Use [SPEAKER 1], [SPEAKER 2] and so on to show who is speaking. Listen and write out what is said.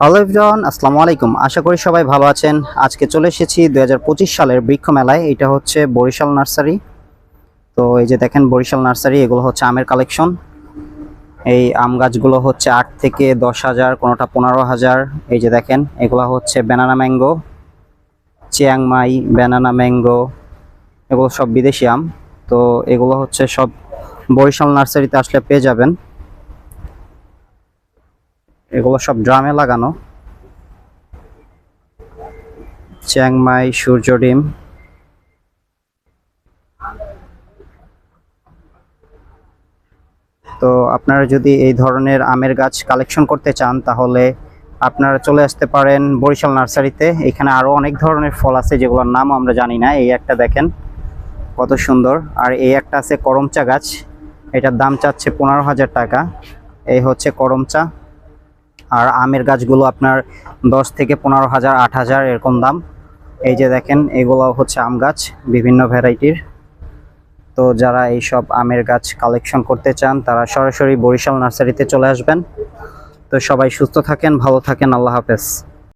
[SPEAKER 1] Hello everyone আসসালামু আলাইকুম। আশা করি সবাই ভালো আছেন। আজকে চলে এসেছি দু হাজার পঁচিশ সালের বৃক্ষ মেলায় এটা হচ্ছে বরিশাল নার্সারি। তো এই যে দেখেন বরিশাল নার্সারি, এগুলো হচ্ছে আমের কালেকশন। এই আম গাছগুলো হচ্ছে আট থেকে দশ হাজার, কোনোটা পনেরো হাজার। এই যে দেখেন, এগুলো হচ্ছে banana mango Chiang Mai banana mango এগুলো সব বিদেশি আম। তো এগুলো হচ্ছে সব বরিশাল নার্সারিতে আসলে পেয়ে যাবেন। এগুলো সব ড্রামে লাগানো। চ্যাংমাই সূর্য ডিম। তো আপনারা যদি এই ধরনের আমের গাছ কালেকশন করতে চান, তাহলে আপনারা চলে আসতে পারেন বরিশাল নার্সারিতে। এখানে আরও অনেক ধরনের ফল আছে যেগুলোর নাম আমরা জানি না। এই একটা দেখেন, কত সুন্দর। আর এই একটা আছে করমচা গাছ। এটার দাম চাচ্ছে পনেরো হাজার টাকা। এই হচ্ছে করমচা। আর আমের গাছগুলো আপনার দশ থেকে পনেরো হাজার, আট হাজার এরকম দাম। এই যে দেখেন এগুলো হচ্ছে আম গাছ, বিভিন্ন ভ্যারাইটির। তো যারা এই সব আমের গাছ কালেকশন করতে চান, তারা সরাসরি বরিশাল নার্সারিতে চলে আসবেন। তো সবাই সুস্থ থাকেন, ভালো থাকেন, আল্লাহ হাফেজ।